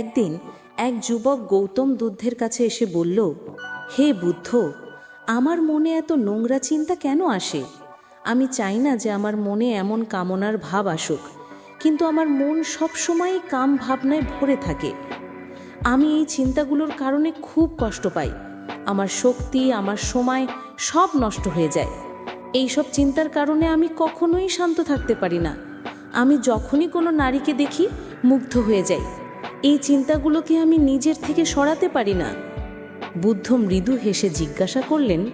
একদিন এক যুবক গৌতম বুদ্ধের কাছে এসে বলল, হে বুদ্ধ, আমার মনে এত নোংরা চিন্তা কেন আসে? আমি চাই না যে আমার মনে এমন কামনার ভাব আসুক, কিন্তু আমার মন সবসময়ই কাম ভাবনায় ভরে থাকে। আমি এই চিন্তাগুলোর কারণে খুব কষ্ট পাই। আমার শক্তি, আমার সময় সব নষ্ট হয়ে যায়। এইসব চিন্তার কারণে আমি কখনোই শান্ত থাকতে পারি না। আমি যখনই কোনো নারীকে দেখি, মুগ্ধ হয়ে যাই। এই চিন্তাগুলোকে আমি নিজের থেকে সরাতে পারি না। বুদ্ধ মৃদু হেসে জিজ্ঞাসা করলেন,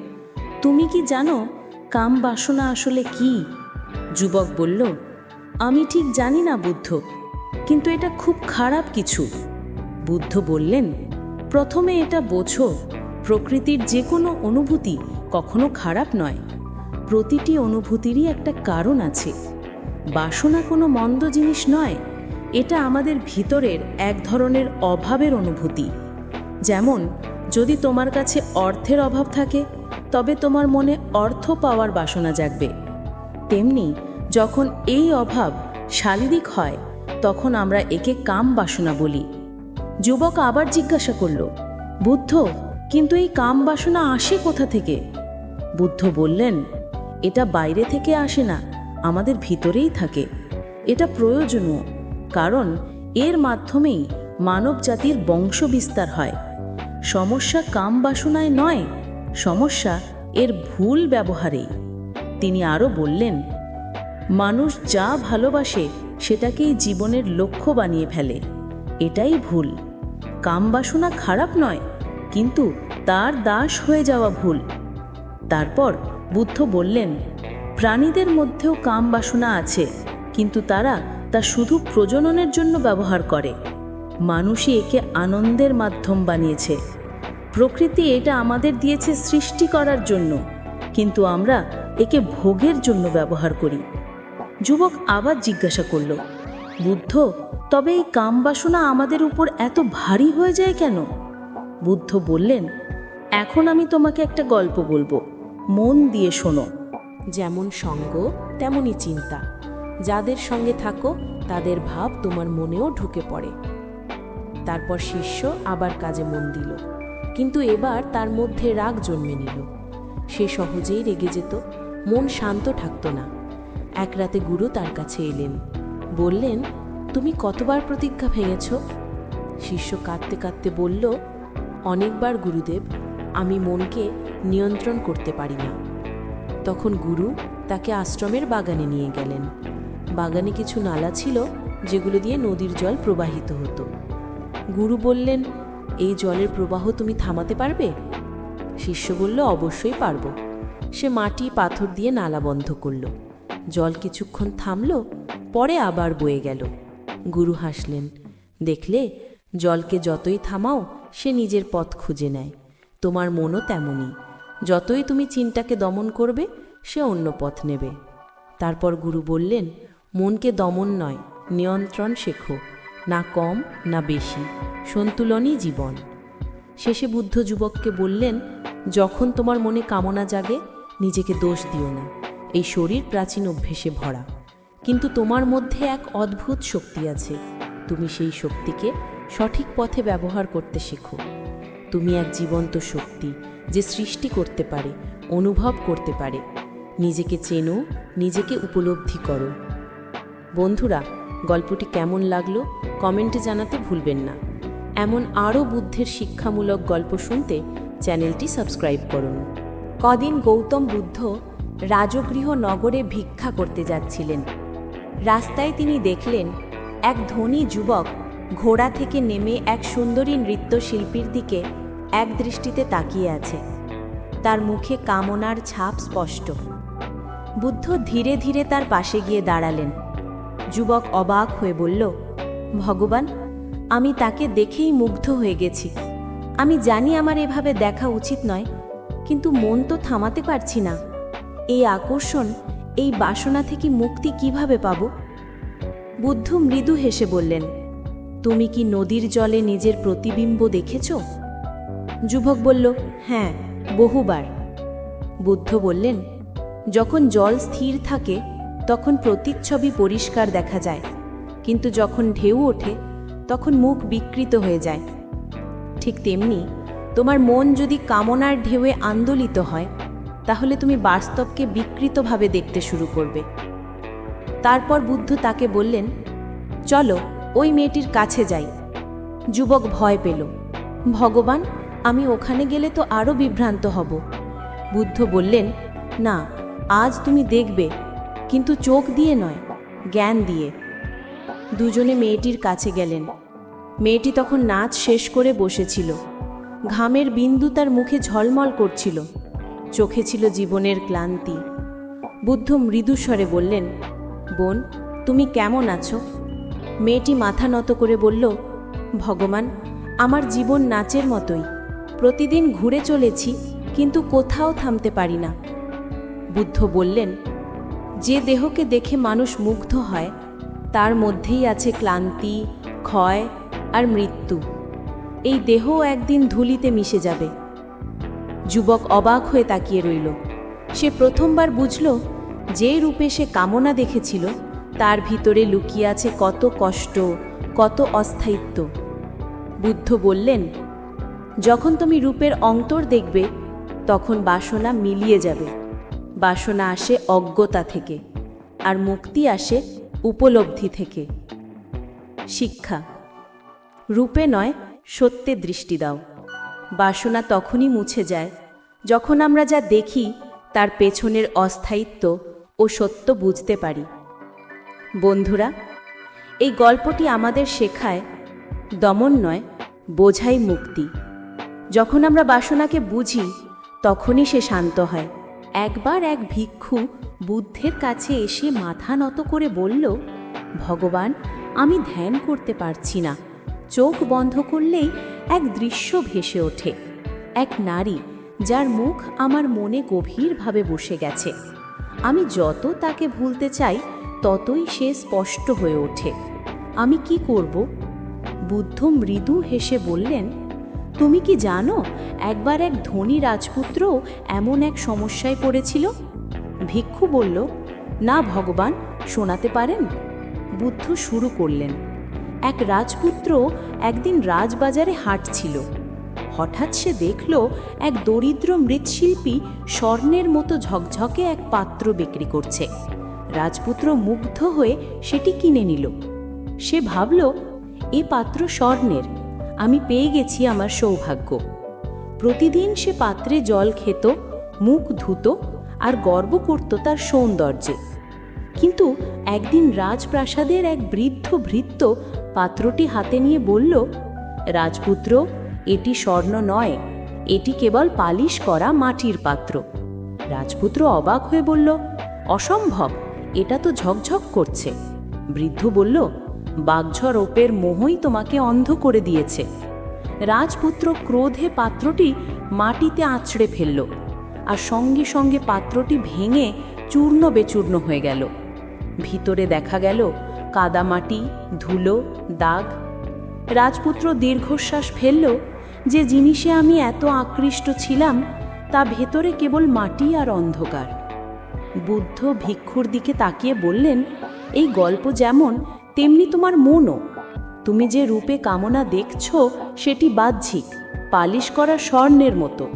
তুমি কি জানো কাম বাসনা আসলে কি? যুবক বলল, আমি ঠিক জানি না বুদ্ধ, কিন্তু এটা খুব খারাপ কিছু। বুদ্ধ বললেন, প্রথমে এটা বোঝো, প্রকৃতির যে কোনো অনুভূতি কখনো খারাপ নয়, প্রতিটি অনুভূতিরই একটা কারণ আছে। বাসনা কোনো মন্দ জিনিস নয় এটা আমাদের ভিতরের এক ধরনের অভাবের অনুভূতি। যেমন, যদি তোমার কাছে অর্থের অভাব থাকে, তবে তোমার মনে অর্থ পাওয়ার বাসনা জাগবে। তেমনি, যখন এই অভাব শারীরিক হয়, তখন আমরা একে কাম বাসনা বলি। যুবক আবার জিজ্ঞাসা করল, বুদ্ধ, কিন্তু এই কাম বাসনা আসে কোথা থেকে? বুদ্ধ বললেন, এটা বাইরে থেকে আসে না, আমাদের ভিতরেই থাকে। এটা প্রয়োজনীয়। কারণ এর মাধ্যমেই মানব জাতির বংশ বিস্তার হয়। সমস্যা কাম বাসনায় নয়, সমস্যা এর ভুল ব্যবহারেই। তিনি আরও বললেন, মানুষ যা ভালোবাসে সেটাকেই জীবনের লক্ষ্য বানিয়ে ফেলে। এটাই ভুল। কাম বাসনা খারাপ নয়, কিন্তু তার দাস হয়ে যাওয়া ভুল। তারপর বুদ্ধ বললেন, প্রাণীদের মধ্যেও কাম বাসনা আছে, কিন্তু তারা তা শুধু প্রজননের জন্য ব্যবহার করে। মানুষই একে আনন্দের মাধ্যম বানিয়েছে। প্রকৃতি এটা আমাদের দিয়েছে সৃষ্টি করার জন্য, কিন্তু আমরা একে ভোগের জন্য ব্যবহার করি। যুবক আবার জিজ্ঞাসা করল, বুদ্ধ, তবে এই কাম বাসনা আমাদের উপর এত ভারী হয়ে যায় কেন? বুদ্ধ বললেন, এখন আমি তোমাকে একটা গল্প বলব। মন দিয়ে শোনো। যেমন সঙ্গ তেমনই চিন্তা। যাদের সঙ্গে থাকো, তাদের ভাব তোমার মনেও ঢুকে পড়ে। তারপর শিষ্য আবার কাজে মন দিল। কিন্তু এবার তার মধ্যে রাগ জন্মে নিল। সে সহজেই রেগে যেত, মন শান্ত থাকত না। এক রাতে গুরু তার কাছে এলেন। বললেন, তুমি কতবার প্রতিজ্ঞা ভেঙেছ? শিষ্য কাঁদতে কাঁদতে বলল, অনেকবার গুরুদেব, আমি মনকে নিয়ন্ত্রণ করতে পারি না। তখন গুরু তাকে আশ্রমের বাগানে নিয়ে গেলেন। বাগানে কিছু নালা ছিল যেগুলো দিয়ে নদীর জল প্রবাহিত হতো। গুরু বললেন, এই জলের প্রবাহ তুমি থামাতে পারবে? শিষ্য বলল, অবশ্যই পারব। সে মাটি, পাথর দিয়ে নালা বন্ধ করল। জল কিছুক্ষণ থামল, পরে আবার বয়ে গেল। গুরু হাসলেন, দেখলে, জলকে যতই থামাও, সে নিজের পথ খুঁজে নেয়। তোমার মনও তেমনই। যতই তুমি চিন্তাকে দমন করবে, সে অন্য পথ নেবে। তারপর গুরু বললেন মনকে দমন নয়, নিয়ন্ত্রণ শেখো, না কম, না বেশি, সন্তুলনই জীবন। শেষে বুদ্ধ যুবককে বললেন, যখন তোমার মনে কামনা জাগে, নিজেকে দোষ দিও না, এই শরীর প্রাচীন অভ্যেসে ভরা। কিন্তু তোমার মধ্যে এক অদ্ভুত শক্তি আছে, তুমি সেই শক্তিকে সঠিক পথে ব্যবহার করতে শেখো। তুমি এক জীবন্ত শক্তি যে সৃষ্টি করতে পারে, অনুভব করতে পারে। নিজেকে চেনো, নিজেকে উপলব্ধি করো বন্ধুরা, গল্পটি কেমন লাগল কমেন্টে জানাতে ভুলবেন না। এমন আরও বুদ্ধের শিক্ষামূলক গল্প শুনতে চ্যানেলটি সাবস্ক্রাইব করুন। কদিন গৌতম বুদ্ধ রাজগৃহ নগরে ভিক্ষা করতে যাচ্ছিলেন। রাস্তায় তিনি দেখলেন এক ধনী যুবক ঘোড়া থেকে নেমে এক সুন্দরী নৃত্যশিল্পীর দিকে এক দৃষ্টিতে তাকিয়ে আছে। তার মুখে কামনার ছাপ স্পষ্ট। বুদ্ধ ধীরে ধীরে তার পাশে গিয়ে দাঁড়ালেন। যুবক অবাক হয়ে বলল, ভগবান, আমি তাকে দেখেই মুগ্ধ হয়ে গেছি। আমি জানি আমার এভাবে দেখা উচিত নয়, কিন্তু মন তো থামাতে পারছি না। এই আকর্ষণ, এই বাসনা থেকে মুক্তি কীভাবে পাব? বুদ্ধ মৃদু হেসে বললেন, তুমি কি নদীর জলে নিজের প্রতিবিম্ব দেখেছ? যুবক বলল হ্যাঁ বহুবার। বুদ্ধ বললেন, যখন জল স্থির থাকে তখন প্রতিচ্ছবি পরিষ্কার দেখা যায়। কিন্তু যখন ঢেউ ওঠে, তখন মুখ বিকৃত হয়ে যায়। ঠিক তেমনি, তোমার মন যদি কামনার ঢেউয়ে আন্দোলিত হয়, তাহলে তুমি বাস্তবকে বিকৃতভাবে দেখতে শুরু করবে। তারপর বুদ্ধ তাকে বললেন, চলো, ওই মেয়েটির কাছে যাই। যুবক ভয় পেল। ভগবান, আমি ওখানে গেলে তো আরও বিভ্রান্ত হব। বুদ্ধ বললেন, না, আজ তুমি দেখবে কিন্তু চোখ দিয়ে নয়, জ্ঞান দিয়ে। দুজনে মেয়েটির কাছে গেলেন। মেয়েটি তখন নাচ শেষ করে বসেছিল। ঘামের বিন্দু তার মুখে ঝলমল করছিল। চোখে ছিল জীবনের ক্লান্তি। বুদ্ধ মৃদুস্বরে বললেন, বোন, তুমি কেমন আছো? মেয়েটি মাথা নত করে বলল, ভগবান, আমার জীবন নাচের মতোই। প্রতিদিন ঘুরে চলেছি, কিন্তু কোথাও থামতে পারি না। বুদ্ধ বললেন যে দেহকে দেখে মানুষ মুগ্ধ হয়, তার মধ্যেই আছে ক্লান্তি, ক্ষয় আর মৃত্যু। এই দেহ একদিন ধুলিতে মিশে যাবে। যুবক অবাক হয়ে তাকিয়ে রইল। সে প্রথমবার বুঝল, যে রূপে সে কামনা দেখেছিল, তার ভিতরে লুকিয়ে আছে কত কষ্ট, কত অস্থায়িত্ব। বুদ্ধ বললেন, যখন তুমি রূপের অন্তর দেখবে, তখন বাসনা মিলিয়ে যাবে। বাসনা আসে অজ্ঞতা থেকে, আর মুক্তি আসে উপলব্ধি থেকে। শিক্ষা, রূপে নয়, সত্যে দৃষ্টি দাও। বাসনা তখনই মুছে যায় যখন আমরা যা দেখি, তার পেছনের অস্থায়িত্ব ও সত্য বুঝতে পারি। বন্ধুরা, এই গল্পটি আমাদের শেখায় দমন নয়, বোঝাই মুক্তি। যখন আমরা বাসনাকে বুঝি, তখনই সে শান্ত হয়। একবার এক ভিক্ষু বুদ্ধের কাছে এসে মাথা নত করে বলল, ভগবান, আমি ধ্যান করতে পারছি না। চোখ বন্ধ করলেই এক দৃশ্য ভেসে ওঠে। এক নারী, যার মুখ আমার মনে গভীরভাবে বসে গেছে। আমি যত তাকে ভুলতে চাই, ততই সে স্পষ্ট হয়ে ওঠে। আমি কি করব? বুদ্ধ মৃদু হেসে বললেন তুমি কি জানো, একবার এক ধনী রাজপুত্র এমন এক সমস্যায় পড়েছিল? ভিক্ষু বলল, না ভগবান, শোনাতে পারেন? বুদ্ধ শুরু করলেন। এক রাজপুত্র একদিন রাজবাজারে হাঁটছিল। হঠাৎ সে দেখল এক দরিদ্র মৃৎশিল্পী স্বর্ণের মতো ঝকঝকে এক পাত্র বিক্রি করছে। রাজপুত্র মুগ্ধ হয়ে সেটি কিনে নিল। সে ভাবল, এ পাত্র স্বর্ণের। আমি পেয়ে গেছি আমার সৌভাগ্য। প্রতিদিন সে পাত্রে জল খেত, মুখ ধুত আর গর্ব করত তার সৌন্দর্যে। কিন্তু একদিন রাজপ্রাসাদের এক বৃদ্ধ ভৃত্য পাত্রটি হাতে নিয়ে বলল, রাজপুত্র, এটি স্বর্ণ নয়, এটি কেবল পালিশ করা মাটির পাত্র। রাজপুত্র অবাক হয়ে বলল, অসম্ভব, এটা তো ঝকঝক করছে। বৃদ্ধ বলল বাগঝর ওপের মোহই তোমাকে অন্ধ করে দিয়েছে। রাজপুত্র ক্রোধে পাত্রটি মাটিতে আছড়ে ফেলল, আর সঙ্গে সঙ্গে পাত্রটি ভেঙে চূর্ণ বেচূর্ণ হয়ে গেল। ভিতরে দেখা গেল কাদামাটি, ধুলো, দাগ। রাজপুত্র দীর্ঘশ্বাস ফেলল, যে জিনিসে আমি এত আকৃষ্ট ছিলাম, তা ভেতরে কেবল মাটি আর অন্ধকার। বুদ্ধ ভিক্ষুর দিকে তাকিয়ে বললেন, এই গল্প যেমন তেমনি তোমার মনও। তুমি যে রূপে কামনা দেখছ, সেটি বাহ্যিক, পালিশ করা স্বর্ণের মতো।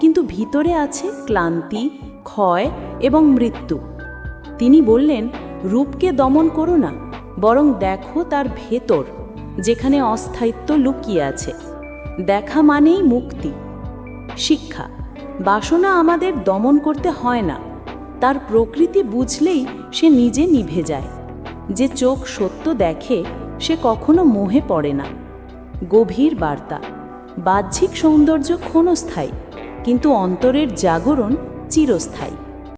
কিন্তু ভিতরে আছে ক্লান্তি, ক্ষয় এবং মৃত্যু। তিনি বললেন, রূপকে দমন করো না, বরং দেখো তার ভেতর, যেখানে অস্থায়িত্ব লুকিয়ে আছে। দেখা মানেই মুক্তি। শিক্ষা, বাসনা আমাদের দমন করতে হয় না। তার প্রকৃতি বুঝলেই সে নিজে নিভে যায়। যে চোখ সত্য দেখে, সে কখনো মোহে পড়ে না। গভীর বার্তা। বাহ্যিক সৌন্দর্য ক্ষণস্থায়ী, কিন্তু অন্তরের জাগরণ চিরস্থায়ী।